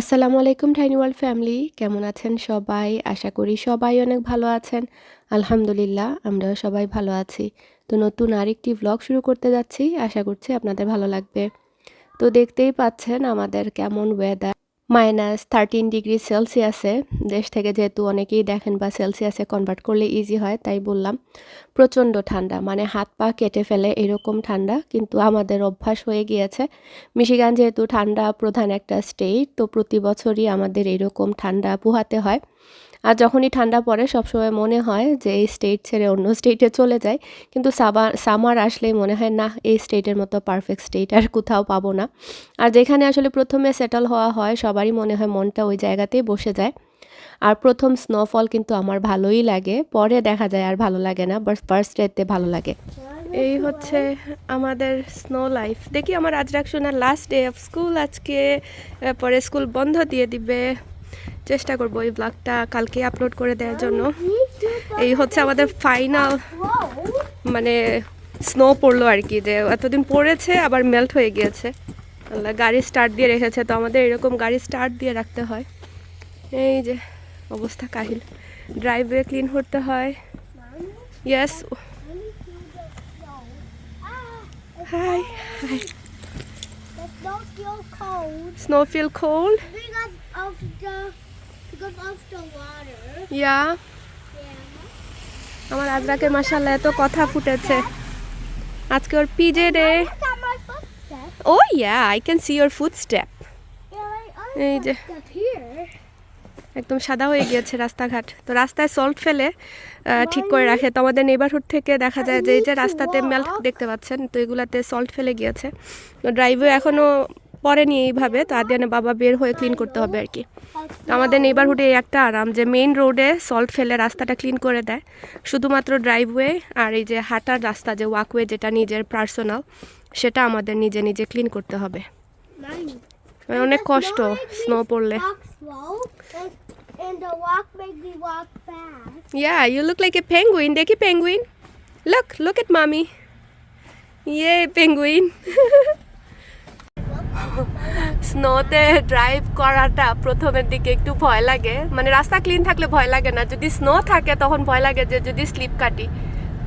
আসসালামু আলাইকুম tiny world family, কেমন আছেন সবাই? আশা করি সবাই অনেক ভালো আছেন। আলহামদুলিল্লাহ, আমরাও সবাই ভালো আছি। তো নতুন আরেকটি ব্লগ শুরু করতে যাচ্ছি। আশা করছি আপনাদের ভালো লাগবে। তো দেখতেই পাচ্ছেন আমাদের কেমন ওয়েদার মাইনাস থার্টিন ডিগ্রি সেলসিয়াসে, দেশ থেকে যেহেতু অনেকেই দেখেন বা সেলসিয়াসে কনভার্ট করলে ইজি হয়, তাই বললাম, প্রচণ্ড ঠান্ডা মানে হাত পা কেটে ফেলে এরকম ঠান্ডা, কিন্তু আমাদের অভ্যাস হয়ে গিয়েছে। মিশিগান যেহেতু ঠান্ডা প্রধান একটা স্টেট তো প্রতি বছরই আমাদের এরকম ঠান্ডা পোহাতে হয়। আর যখনই ঠান্ডা পড়ে, সবসময় মনে হয় যে এই স্টেট ছেড়ে অন্য স্টেটে চলে যায়। কিন্তু সাবার সামার আসলেই মনে হয় না এই স্টেটের মতো পারফেক্ট স্টেট আর কোথাও পাবো না। আর যেখানে আসলে প্রথমে সেটেল হওয়া হয়, সবারই মনে হয় মনটা ওই জায়গাতেই বসে যায়। আর প্রথম স্নোফল কিন্তু আমার ভালোই লাগে। পরে দেখা যায় আর ভালো লাগে না বাট ফার্স্ট ডেতে ভালো লাগে। এই হচ্ছে আমাদের স্নো লাইফ দেখি আমার আজরাক শোনার লাস্ট ডে অফ স্কুল আজকে পরে স্কুল বন্ধ দিয়ে দিবে। চেষ্টা করব এই ব্লগটা কালকে আপলোড করে দেওয়ার জন্য। এই হচ্ছে আমাদের ফাইনাল মানে স্নো পড়ল আর কি যে এতদিন পড়েছে আবার মেল্ট হয়ে গিয়েছে। গাড়ি স্টার্ট দিয়ে রেখেছে তো আমাদের এরকম গাড়ি স্টার্ট দিয়ে রাখতে হয়। এই যে অবস্থা কাহিল। ড্রাইভওয়ে ক্লিন করতে হয়। Yes hi hi But feel cold. Snow feel cold because of the because of the water. Yeah. আমার আজরাকে মাসাল্লাহ এত কথা ফুটেছে। আজকে ওর PJ day. Oh yeah I can see your food step এই যে। একদম সাদা হয়ে গিয়েছে রাস্তাঘাট। তো রাস্তায় সল্ট ফেলে ঠিক করে রাখে। তো আমাদের নেবারহুড থেকে দেখা যায় যে এই যে রাস্তাতে মেল্ট দেখতে পাচ্ছেন তো এগুলাতে সল্ট ফেলে গিয়েছে। তো ড্রাইভওয়ে এখনও পরেনি এইভাবে তো আদিয়ানে বাবা বের হয়ে ক্লিন করতে হবে আর কি তো আমাদের নেবারহুডে এই একটা আরাম যে মেইন রোডে সল্ট ফেলে রাস্তাটা ক্লিন করে দেয় শুধুমাত্র ড্রাইভওয়ে আর এই যে হাঁটার রাস্তা যে ওয়াকওয়ে যেটা নিজের পার্সোনাল সেটা আমাদের নিজে নিজে ক্লিন করতে হবে মানে অনেক কষ্ট স্নো পড়লে. Yeah, you look like a penguin. দেখি penguin. Look, look at mommy. Yay, penguin. স্নোতে drive করাটা প্রথমের দিকে একটু ভয় লাগে। মানে রাস্তা ক্লিন থাকলে ভয় লাগে না। যদি স্নো থাকে তখন ভয় লাগে যে যদি স্লিপ কাটি।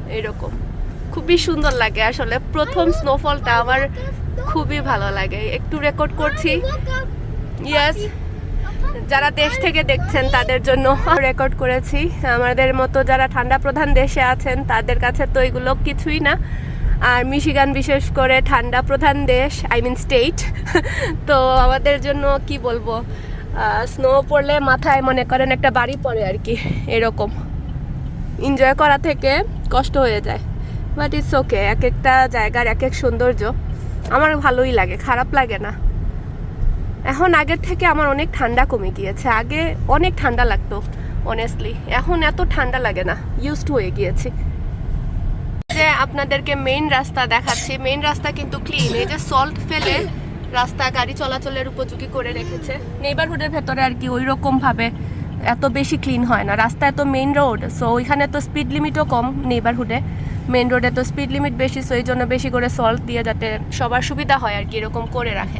এরকম। খুবই সুন্দর লাগে আসলে। প্রথম স্নোফলটা আমার খুবই ভালো লাগে। একটু রেকর্ড করছি. ইয়েস যারা দেশ থেকে দেখছেন তাদের জন্য রেকর্ড করেছি। আমাদের মতো যারা ঠান্ডা প্রধান দেশে আছেন তাদের কাছে তো এগুলো কিছুই না। আর মিশিগান বিশেষ করে ঠান্ডা প্রধান দেশ আই মিন স্টেট তো আমাদের জন্য কি বলব স্নো পড়লে মাথায় মনে করেন একটা বাড়ি পড়ে আর কি, এরকম। এনজয় করা থেকে কষ্ট হয়ে যায় বাট ইটস ওকে এক একটা জায়গার এক এক সৌন্দর্য। আমার ভালোই লাগে, খারাপ লাগে না। এখন আগের থেকে আমার অনেক ঠান্ডা কমে গিয়েছে, আগে অনেক ঠান্ডা লাগতো অনেস্টলি এখন এত ঠান্ডা লাগে না ইউজড হয়ে গিয়েছি। যে আপনাদেরকে মেইন রাস্তা দেখাচ্ছি। মেইন রাস্তা কিন্তু ক্লিন এই যে সল্ট ফেলে রাস্তা গাড়ি চলাচলের উপযোগী করে রেখেছে। নেইবারহুডের ভেতরে আর কি ওই রকম ভাবে এত বেশি ক্লিন হয় না। রাস্তা এত মেইন রোড সো ওইখানে তো স্পিড লিমিটও কম নেইবারহুডে মেইন রোডে তো স্পিড লিমিট বেশি সো এই জন্য বেশি করে সল্ট দিয়ে যাতে সবার সুবিধা হয় আর কি, এরকম করে রাখে.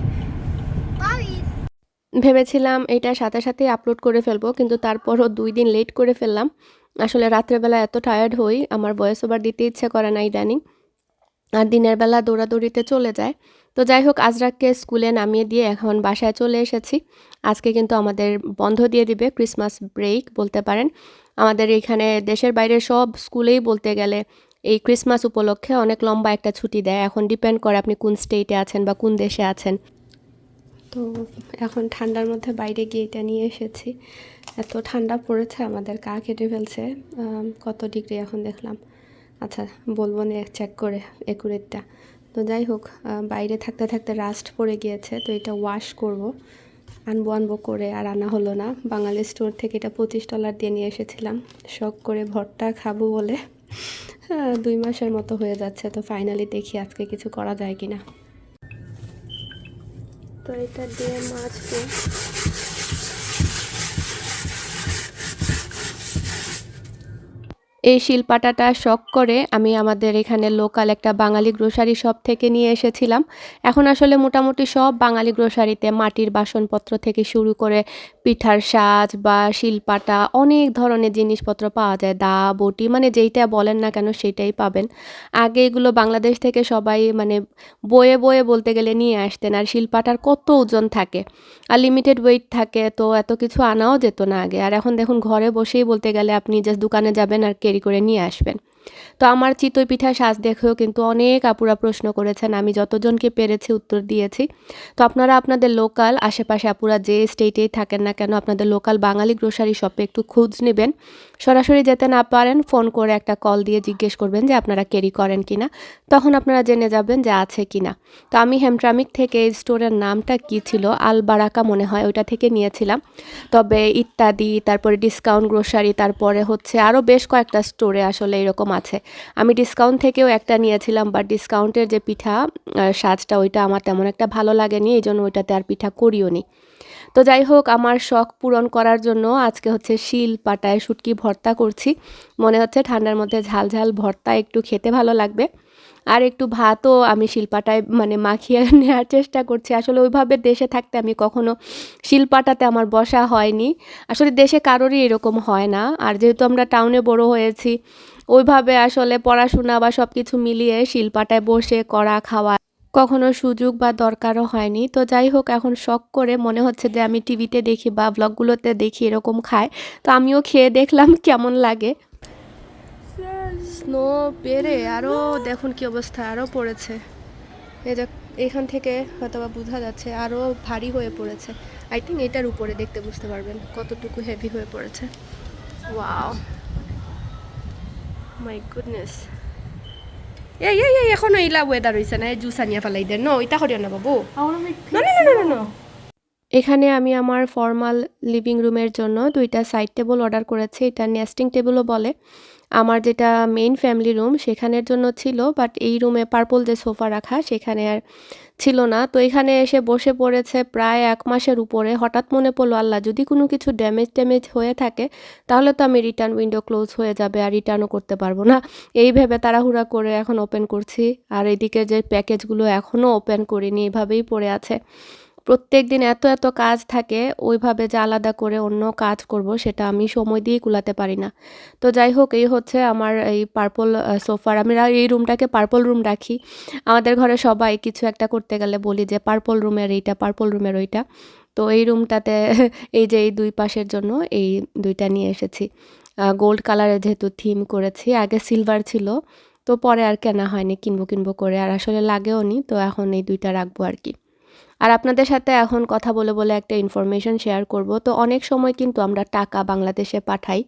ভেবেছিলাম এটা সাথে সাথে আপলোড করে ফেলব, কিন্তু তারপরও দুই দিন লেট করে ফেললাম। আসলে রাত্রেবেলা এত টায়ার্ড হই, আমার ভয়েস ওভার দিতে ইচ্ছে করে না ইদানিং। আর দিনের বেলা দৌড়াদৌড়িতে চলে যায়। তো যাই হোক আজরাককে স্কুলে নামিয়ে দিয়ে এখন বাসায় চলে এসেছি। আজকে কিন্তু আমাদের বন্ধ দিয়ে দিবে ক্রিসমাস ব্রেক বলতে পারেন। আমাদের এইখানে দেশের বাইরে সব স্কুলেই বলতে গেলে এই ক্রিসমাস উপলক্ষে অনেক লম্বা একটা ছুটি দেয়। এখন ডিপেন্ড করে আপনি কোন স্টেটে আছেন বা কোন দেশে আছেন। তো এখন ঠান্ডার মধ্যে বাইরে গিয়ে এটা নিয়ে এসেছি। এত ঠান্ডা পড়েছে, আমাদের কা কেটে ফেলছে। কত ডিগ্রি এখন দেখলাম। আচ্ছা বলব না চেক করে একুরেটটা তো যাই হোক বাইরে থাকতে থাকতে রাস্ট পড়ে গিয়েছে, তো এটা ওয়াশ করব। আনব আনব করে, আর আনা হলো না। বাঙালি স্টোর থেকে এটা পঁচিশ ডলার দিয়ে নিয়ে এসেছিলাম। শখ করে ভরটা খাব বলে। দুই মাসের মতো হয়ে যাচ্ছে, তো ফাইনালি দেখি আজকে কিছু করা যায় কি না তো এটা দিয়ে মাছবো এই শিলপাটাটা শখ করে আমি আমাদের এখানে লোকাল একটা বাঙালি গ্রোসারি শপ থেকে নিয়ে এসেছিলাম। এখন আসলে মোটামুটি সব বাঙালি গ্রোসারিতে মাটির বাসনপত্র থেকে শুরু করে পিঠার সাজ বা শিলপাটা অনেক ধরনের জিনিসপত্র পাওয়া যায়। দা, বটি মানে যেইটা বলেন না কেন সেটাই পাবেন। আগে এগুলো বাংলাদেশ থেকে সবাই মানে বয়ে বয়ে বলতে গেলে নিয়ে আসতেন আর শিলপাটার কত ওজন থাকে। আর লিমিটেড ওয়েট থাকে তো এত কিছু আনাও যেত না আগে। আর এখন দেখুন ঘরে বসেই বলতে গেলে আপনি জাস্ট দোকানে যাবেন আর ক্যারি করে নিয়ে আসবেন। তো আমার চিতই পিঠা সাজ দেখেও কিন্তু অনেক আপুরা প্রশ্ন করেছেন, আমি যতজনকে পেরেছি উত্তর দিয়েছি। তো আপনারা আপনাদের লোকাল আশেপাশে আপুরা যে স্টেটেই থাকেন না কেন, আপনাদের লোকাল বাঙালি গ্রোসারি শপে একটু খোঁজ নেবেন। সরাসরি যেতে না পারেন, ফোন করে একটা কল দিয়ে জিজ্ঞেস করবেন যে আপনারা ক্যারি করেন কিনা। তখন আপনারা জেনে যাবেন যে আছে কিনা। তো আমি হেমট্রামিক থেকে এই স্টোরের নামটা কি ছিল? আল বারাকা মনে হয় ওইটা থেকে নিয়েছিলাম। তবে ইত্যাদি, তারপরে ডিসকাউন্ট গ্রোসারি তারপরে হচ্ছে আরও বেশ কয়েকটা স্টোরে আসলে এরকম আছে। আমি ডিসকাউন্ট থেকেও একটা নিয়েছিলাম বাট ডিসকাউন্টের যে পিঠা সাজটা ওইটা আমার তেমন একটা ভালো লাগেনি এই জন্য ওইটাতে আর পিঠা করিও নি তো যাই হোক আমার শখ পূরণ করার জন্য আজকে হচ্ছে শিল পাটায় শুটকি ভর্তা করছি। মনে হচ্ছে ঠান্ডার মধ্যে ঝাল ঝাল ভর্তা একটু খেতে ভালো লাগবে। আর একটু ভাতও আমি শিলপাটায় মানে মাখিয়ে নেওয়ার চেষ্টা করছি। আসলে ওইভাবে দেশে থাকতে আমি কখনো শিলপাটাতে আমার বসা হয়নি। আসলে দেশে কারোরই এরকম হয় না। আর যেহেতু আমরা টাউনে বড় হয়েছি, ওইভাবে আসলে পড়াশোনা বা সব কিছু মিলিয়ে শিলপাটায় বসে করা খাওয়া কখনো সুযোগ বা দরকারও হয়নি। তো যাই হোক, এখন শখ করে মনে হচ্ছে যে আমি টিভিতে দেখি বা ব্লগগুলোতে দেখি এরকম খায়। তো আমিও খেয়ে দেখলাম কেমন লাগে। স্নো পেরে আরও দেখুন কি অবস্থা আরও পড়েছে। এই যে এখান থেকে হয়তো বা বোঝা যাচ্ছে আরও ভারী হয়ে পড়েছে। আই থিঙ্ক এটার উপরে দেখতে বুঝতে পারবেন কতটুকু হেভি হয়ে পড়েছে। ওয়াও মাই গুডনেস এই এই এই এখনও এইলা ওয়েদার হইছে না? জুস আনিয়া ফেলাই দেন নো ইটা করিও না বাবু. এখানে আমি আমার ফর্মাল লিভিং রুমের জন্য দুইটা সাইড টেবল অর্ডার করেছি। এটা নেস্টিং টেবলও বলে। আমার যেটা মেইন ফ্যামিলি রুম সেখানের জন্য ছিল বাট এই রুমে পার্পল যে সোফা রাখা সেখানে আর ছিল না। তো এখানে এসে বসে পড়েছে প্রায় এক মাসের উপরে। হঠাৎ মনে পড়ল, আল্লাহ, যদি কোনো কিছু ড্যামেজ ড্যামেজ হয়ে থাকে, তাহলে তো আমি রিটার্ন উইন্ডো ক্লোজ হয়ে যাবে আর রিটার্নও করতে পারব না। এই ভেবে তাড়াহুড়া করে এখন ওপেন করছি। আর এদিকে যে প্যাকেজগুলো এখনও ওপেন করিনি, এভাবেই পড়ে আছে। প্রত্যেক দিন এত এত কাজ থাকে, ওইভাবে যে আলাদা করে অন্য কাজ করব, সেটা আমি সময় দিয়ে কুলাতে পারি না। তো যাই হোক, এই হচ্ছে আমার এই পার্পল সোফার আমরা এই রুমটাকে পার্পল রুম রাখি। আমাদের ঘরে সবাই কিছু একটা করতে গেলে বলি যে পার্পল রুমের এইটা পার্পল রুমের ওইটা। তো এই রুমটাতে এই যে এই দুই পাশের জন্য এই দুইটা নিয়ে এসেছি। গোল্ড কালারের যেহেতু থিম করেছি, আগে সিলভার ছিল, তো পরে আর কেনা হয়নি, কিনবো কিনবো করে। আর আসলে লাগেও নি তো এখন এই দুইটা রাখব আর কি। আর আপনাদের সাথে এখন কথা বলে বলে একটা ইনফরমেশন শেয়ার করব। তো অনেক সময় কিন্তু আমরা টাকা বাংলাদেশে পাঠাই।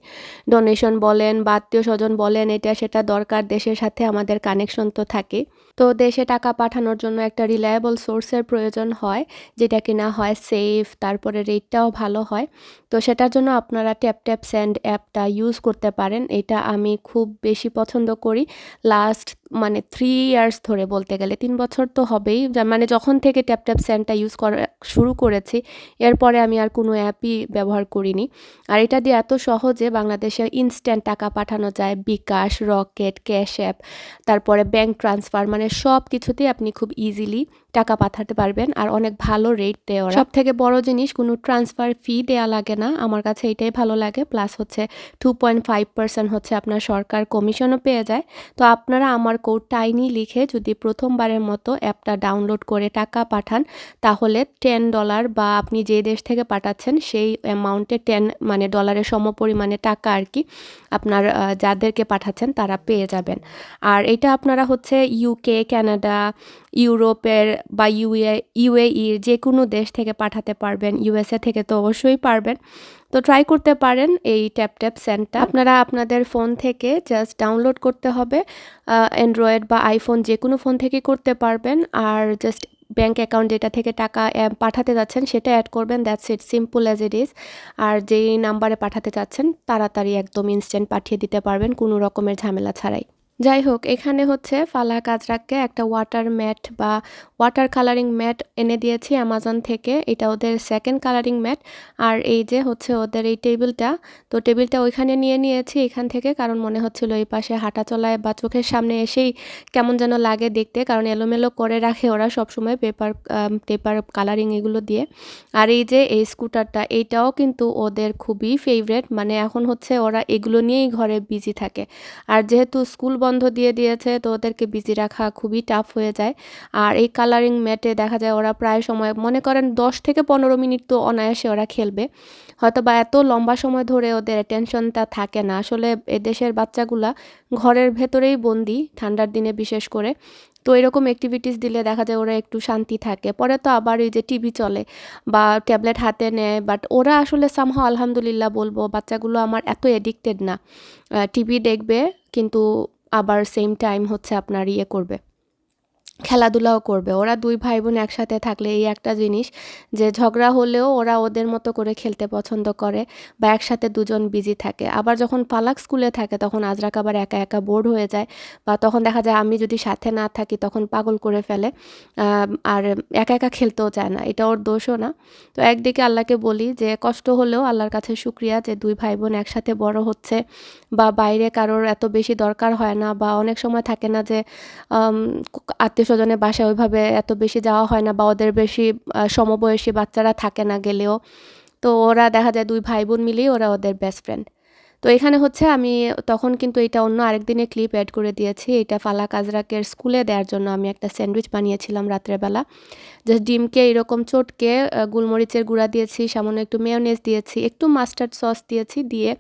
ডোনেশন বলেন বা আত্মীয় স্বজন বলেন, এটা সেটা দরকার, দেশের সাথে আমাদের কানেকশন তো থাকে। তো দেশে টাকা পাঠানোর জন্য একটা রিলায়েবল সোর্সের প্রয়োজন হয়, যেটা কিনা হয় সেফ তারপরে রেটটাও ভালো হয়। তো সেটার জন্য আপনারা ট্যাপ ট্যাপ স্যান্ড অ্যাপটা ইউজ করতে পারেন। এটা আমি খুব বেশি পছন্দ করি। লাস্ট মানে থ্রি ইয়ার্স ধরে বলতে গেলে, তিন বছর তো হবেই। মানে যখন থেকে ট্যাপ ট্যাপ স্যান্ডটা ইউজ করা শুরু করেছি, এরপরে আমি আর কোনো অ্যাপই ব্যবহার করিনি। আর এটা দিয়ে এত সহজে বাংলাদেশে ইনস্ট্যান্ট টাকা পাঠানো যায়, বিকাশ রকেট ক্যাশ অ্যাপ তারপরে ব্যাংক ট্রান্সফার মানে সব কিছুতেই আপনি খুব ইজিলি টাকা পাঠাতে পারবেন আর অনেক ভালো রেট দেওয়া সব থেকে বড় জিনিস, কোনো ট্রান্সফার ফি দেওয়া লাগে না। আমার কাছে এটাই ভালো লাগে। প্লাস হচ্ছে টু পয়েন্ট ফাইভ পার্সেন্ট হচ্ছে আপনার সরকার কমিশনও পেয়ে যায়। তো আপনারা আমার কোড টাইনি লিখে যদি প্রথমবারের মতো অ্যাপটা ডাউনলোড করে টাকা পাঠান, তাহলে টেন ডলার বা আপনি যে দেশ থেকে পাঠাচ্ছেন, সেই অ্যামাউন্টে টেন মানে ডলারের সমপরিমাণে টাকা আর কি আপনার যাদেরকে পাঠাচ্ছেন, তারা পেয়ে যাবেন। আর এটা আপনারা হচ্ছে ইউকে কানাডা ইউরোপের বা ইউএ ইউএ ইউএইর যে কোনো দেশ থেকে পাঠাতে পারবেন, ইউএসএ থেকে তো অবশ্যই পারবেন। তো ট্রাই করতে পারেন এই ট্যাপ ট্যাপ সেন্টটা আপনারা আপনাদের ফোন থেকে জাস্ট ডাউনলোড করতে হবে অ্যান্ড্রয়েড বা আইফোন যে কোনো ফোন থেকে করতে পারবেন। আর জাস্ট ব্যাঙ্ক অ্যাকাউন্ট যেটা থেকে টাকা পাঠাতে যাচ্ছেন সেটা অ্যাড করবেন। That's it simple as it is আর যেই নাম্বারে পাঠাতে চাচ্ছেন তাড়াতাড়ি একদম ইনস্ট্যান্ট পাঠিয়ে দিতে পারবেন, কোনো রকমের ঝামেলা ছাড়াই। যাই হোক, এখানে হচ্ছে ফালা কাজরাককে একটা ওয়াটার ম্যাট বা ওয়াটার কালারিং ম্যাট এনে দিয়েছি অ্যামাজন থেকে। এটা ওদের সেকেন্ড কালারিং ম্যাট আর এই যে হচ্ছে ওদের এই টেবিলটা, তো টেবিলটা ওইখানে নিয়ে নিয়েছি এখান থেকে, কারণ মনে হচ্ছিল এই পাশে হাঁটা চলায় বা চোখের সামনে এসেই কেমন যেন লাগে দেখতে, কারণ এলোমেলো করে রাখে ওরা সবসময় পেপার পেপার কালারিং এগুলো দিয়ে। আর এই যে এই স্কুটারটা এইটাও কিন্তু ওদের খুবই ফেভারেট মানে এখন হচ্ছে ওরা এগুলো নিয়েই ঘরে বিজি থাকে। আর যেহেতু স্কুল বন্ধ দিয়ে দিয়েছে, তো ওদেরকে বিজি রাখা খুবই টাফ হয়ে যায়। আর এই কালারিং ম্যাটে দেখা যায় ওরা প্রায় সময়, মনে করেন দশ থেকে পনেরো মিনিট তো অনায়াসে ওরা খেলবে। হয়তো বা এত লম্বা সময় ধরে ওদের টেনশনটা থাকে না। আসলে এদেশের বাচ্চাগুলা ঘরের ভেতরেই বন্দি, ঠান্ডার দিনে বিশেষ করে। তো এরকম অ্যাক্টিভিটিস দিলে দেখা যায় ওরা একটু শান্তি থাকে। পরে তো আবার এই যে টিভি চলে বা ট্যাবলেট হাতে নেয় বাট ওরা আসলে সামহাও আলহামদুলিল্লাহ বলব, বাচ্চাগুলো আমার এত এডিক্টেড না। টিভি দেখবে, কিন্তু আবার সেম টাইম হচ্ছে আপনার ইয়ে করবে। খেলাধুলাও করবে। ওরা দুই ভাই বোন একসাথে থাকলে এই একটা জিনিস যে ঝগড়া হলেও ওরা ওদের মতো করে খেলতে পছন্দ করে বা একসাথে দুজন বিজি থাকে। আবার যখন পালাক স্কুলে থাকে তখন আজরাক আবার একা একা বোর্ড হয়ে যায় বা তখন দেখা যায় আমি যদি সাথে না থাকি তখন পাগল করে ফেলে আর একা একা খেলতেও চায় না। এটা ওর দোষও না। তো একদিকে আল্লাহকে বলি যে কষ্ট হলেও আল্লাহর কাছে শুক্রিয়া যে দুই ভাই বোন একসাথে বড় হচ্ছে বা বাইরে কারোর এত বেশি দরকার হয় না বা অনেক সময় থাকে না যে আত্মীয় আত্মীয় স্বজনের বাসায় ওইভাবে এত বেশি যাওয়া হয় না বা ওদের বেশি সমবয়সী বাচ্চারা থাকে না গেলেও। তো ওরা দেখা যায় দুই ভাই বোন মিলেই ওরা ওদের বেস্ট ফ্রেন্ড তো এখানে হচ্ছে আমি তখন কিন্তু এটা অন্য আরেকদিনে ক্লিপ অ্যাড করে দিয়েছি। এটা ফালা কাজরাকের স্কুলে দেওয়ার জন্য আমি একটা স্যান্ডউইচ বানিয়েছিলাম রাত্রেবেলা। জাস্ট ডিমকে এরকম চটকে গুলমরিচের গুঁড়া দিয়েছি, সামান্য একটু মেয়নেজ দিয়েছি, একটু মাস্টার্ড সস দিয়েছি, দিয়ে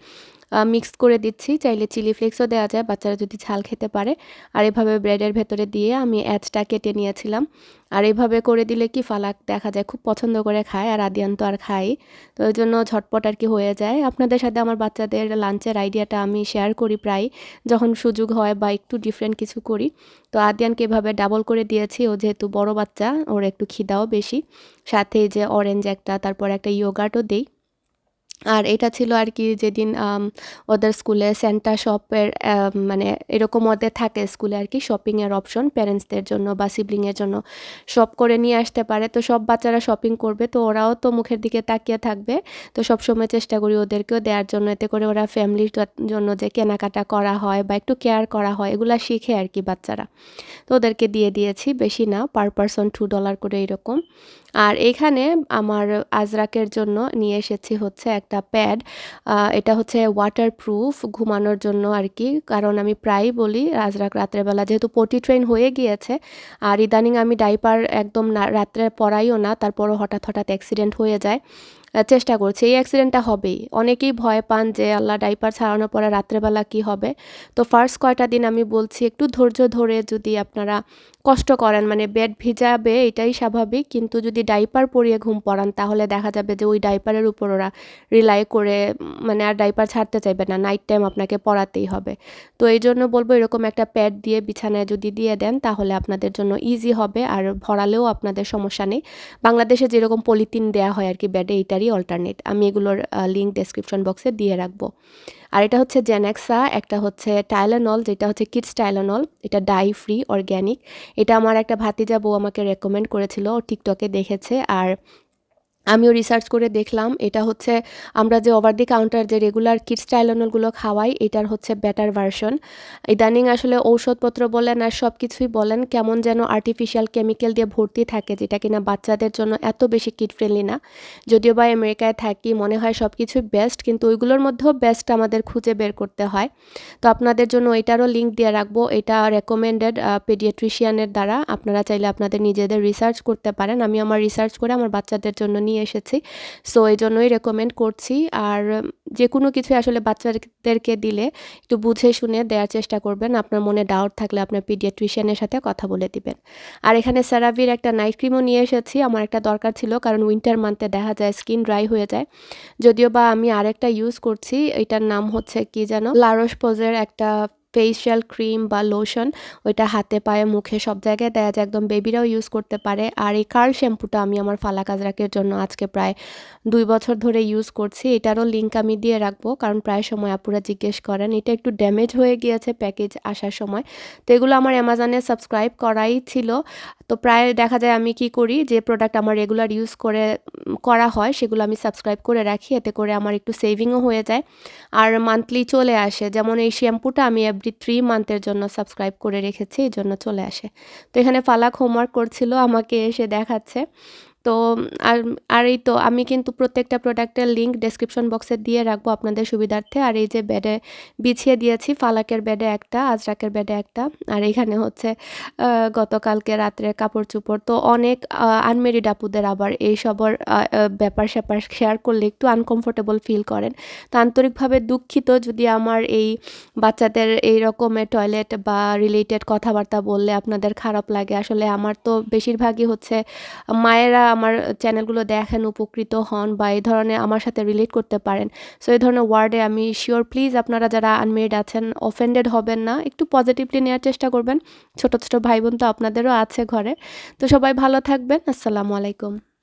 মিক্স করে দিচ্ছি। চাইলে চিলি ফ্লেক্সও দেওয়া যায়, বাচ্চারা যদি ঝাল খেতে পারে। আর এভাবে ব্রেডের ভেতরে দিয়ে আমি অ্যাচটা কেটে নিয়েছিলাম। আর এভাবে করে দিলে কি ফালাক দেখা যায়, খুব পছন্দ করে খায় আর আদিয়ান তো আর খাই তো ওই জন্য ঝটপট আর কি হয়ে যায়। আপনাদের সাথে আমার বাচ্চাদের লাঞ্চের আইডিয়াটা আমি শেয়ার করি প্রায়। যখন সুযোগ হয় বা একটু ডিফারেন্ট কিছু করি। তো আদিয়ানকে এভাবে ডাবল করে দিয়েছি। ও যেহেতু বড় বাচ্চা, ওর একটু খিদাও বেশি। সাথে যে অরেঞ্জ একটা, তারপর একটা ইয়োগার্টও দিই। আর এটা ছিল আর কি যেদিন ওদের স্কুলে সেন্টা শপের মানে এরকম ওদের থাকে স্কুলে আর কি শপিংয়ের অপশন প্যারেন্টসদের জন্য বা সিবলিংয়ের জন্য শপ করে নিয়ে আসতে পারে। তো সব বাচ্চারা শপিং করবে, তো ওরাও তো মুখের দিকে তাকিয়ে থাকবে। তো সব সময় চেষ্টা করি ওদেরকেও দেওয়ার জন্য, এতে করে ওরা ফ্যামিলির জন্য যে কেনাকাটা করা হয় বা একটু কেয়ার করা হয়, এগুলা শিখে আর কি বাচ্চারা। তো ওদেরকে দিয়ে দিয়েছি, বেশি না পার পারসন টু ডলার করে এরকম। আর এখানে আমার আজরাকের জন্য নিয়ে এসেছি হচ্ছে একটা প্যাড। এটা হচ্ছে ওয়াটার প্রুফ ঘুমানোর জন্য আর কি। কারণ আমি প্রায়ই বলি, আজরাক রাত্রেবেলা যেহেতু পটি ট্রেন হয়ে গিয়েছে, আর ইদানিং আমি ডাইপার একদম রাত্রে পরাইও না, তারপরও হঠাৎ হঠাৎ অ্যাক্সিডেন্ট হয়ে যায়। চেষ্টা করছি, এই অ্যাক্সিডেন্টটা হবেই। অনেকেই ভয় পান যে, আল্লাহ ডাইপার ছাড়ানোর পরে রাত্রেবেলা কি হবে? তো ফার্স্ট কয়টা দিন আমি বলছি, একটু ধৈর্য ধরে যদি আপনারা কষ্ট করেন মানে বেড ভিজাবে, এটাই স্বাভাবিক। কিন্তু যদি ডাইপার পরিয়ে ঘুম পড়ান, তাহলে দেখা যাবে যে ওই ডাইপারের উপর ওরা রিলাই করে মানে আর ডাইপার ছাড়তে চাইবে না নাইট টাইম আপনাকে পড়াতেই হবে। তো এই জন্য বলব এরকম একটা প্যাড দিয়ে বিছানায় যদি দিয়ে দেন, তাহলে আপনাদের জন্য ইজি হবে, আর ভরালেও আপনাদের সমস্যা নেই। বাংলাদেশে যেরকম পলিথিন দেওয়া হয় আর কি ব্যাডে এইটারই অল্টারনেট আমি এগুলোর লিঙ্ক ডেসক্রিপশন বক্সে দিয়ে রাখব। আর এটা হচ্ছে জেনেক্সা একটা হচ্ছে টাইলানল যেটা হচ্ছে কিডস টাইলানল এটা ডাই ফ্রি অর্গ্যানিক এটা আমার একটা ভাতিজা বউ আমাকে রেকমেন্ড করেছিল টিকটকে দেখেছে, আর আমিও রিসার্চ করে দেখলাম, এটা হচ্ছে আমরা যে ওভার দি কাউন্টার যে রেগুলার কিডস টাইলনলগুলো খাওয়াই, এটার হচ্ছে বেটার ভার্সন ইদানিং আসলে ঔষধপত্র বলেন আর সব কিছুই বলেন, কেমন যেন আর্টিফিশিয়াল কেমিক্যাল দিয়ে ভর্তি থাকে, যেটা কিনা বাচ্চাদের জন্য এত বেশি কিড ফ্রেন্ডলি না। যদিও বা আমেরিকায় থাকি, মনে হয় সব কিছুই বেস্ট কিন্তু ওইগুলোর মধ্যেও বেস্ট আমাদের খুঁজে বের করতে হয়। তো আপনাদের জন্য এটারও লিঙ্ক দিয়ে রাখব, এটা রেকমেন্ডেড পেডিয়াট্রিশিয়ানের দ্বারা। আপনারা চাইলে আপনাদের নিজেদের রিসার্চ করতে পারেন। আমি আমার রিসার্চ করে আমার বাচ্চাদের জন্য নিয়ে নিয়ে এসেছি। সো এই জন্যই রেকমেন্ড করছি। আর যে কোনো কিছু আসলে বাচ্চাদেরকে দিলে একটু বুঝে শুনে দেওয়ার চেষ্টা করবেন। আপনার মনে ডাউট থাকলে আপনার পিডিয়াট্রিশিয়ানের সাথে কথা বলে দিবেন। আর এখানে স্যারাভির একটা নাইট ক্রিমও নিয়ে এসেছি। আমার একটা দরকার ছিল, কারণ উইন্টার মান্থে দেখা যায় স্কিন ড্রাই হয়ে যায়। যদিও বা আমি আরেকটা ইউজ করছি, এটার নাম হচ্ছে কি যেন? লারস পোজের একটা ফেসিয়াল ক্রিম বা লোশন ওইটা হাতে পায়ে মুখে সব জায়গায় দেওয়া যায়। একদম বেবিরাও ইউজ করতে পারে। আর এই কার্ল শ্যাম্পুটা আমি আমার ফালা কাজরাকের জন্য আজকে প্রায় দুই বছর ধরে ইউজ করছি। এটারও লিঙ্ক আমি দিয়ে রাখব, কারণ প্রায় সময় আপুরা জিজ্ঞেস করেন। এটা একটু ড্যামেজ হয়ে গিয়েছে প্যাকেজ আসার সময়। তো এগুলো আমার অ্যামাজনে সাবস্ক্রাইব করাই ছিল। তো প্রায় দেখা যায় আমি কি করি, যে প্রোডাক্ট আমার রেগুলার ইউজ করে করা হয়, সেগুলো আমি সাবস্ক্রাইব করে রাখি। এতে করে আমার একটু সেভিংও হয়ে যায়। আর মান্থলি চলে আসে। যেমন এই শ্যাম্পুটা আমি এভরি থ্রি মান্থের জন্য সাবস্ক্রাইব করে রেখেছি, এই জন্য চলে আসে। তো এখানে ফালাক হোমওয়ার্ক করছিল, আমাকে এসে দেখাচ্ছে। তো আর আর এই তো আমি কিন্তু প্রত্যেকটা প্রোডাক্টের লিঙ্ক ডেসক্রিপশন বক্সে দিয়ে রাখব আপনাদের সুবিধার্থে। আর এই যে বেডে বিছিয়ে দিয়েছি, ফালাকের বেডে একটা, আজরাকের বেডে একটা। আর এখানে হচ্ছে গতকালকে রাত্রে কাপড় চোপড় তো অনেক আনমেরিড আপুদের আবার এই সবর ব্যাপার স্যাপার শেয়ার করলে একটু আনকমফোর্টেবল ফিল করেন। তো আন্তরিকভাবে দুঃখিত যদি আমার এই বাচ্চাদের এই রকমের টয়লেট বা রিলেটেড কথাবার্তা বললে আপনাদের খারাপ লাগে। আসলে আমার তো বেশিরভাগই হচ্ছে মায়েরা আমার চ্যানেলগুলো দেখেন, উপকৃত হন বা এই ধরনের আমার সাথে রিলেট করতে পারেন। সো এই ধরনের ওয়ার্ডে আমি শিওর প্লিজ আপনারা যারা আনমেড আছেন অফেন্ডেড হবেন না, একটু পজিটিভলি নেওয়ার চেষ্টা করবেন। ছোট ছোট ভাই বোন তো আপনাদেরও আছে ঘরে। তো সবাই ভালো থাকবেন। আসসালামু আলাইকুম।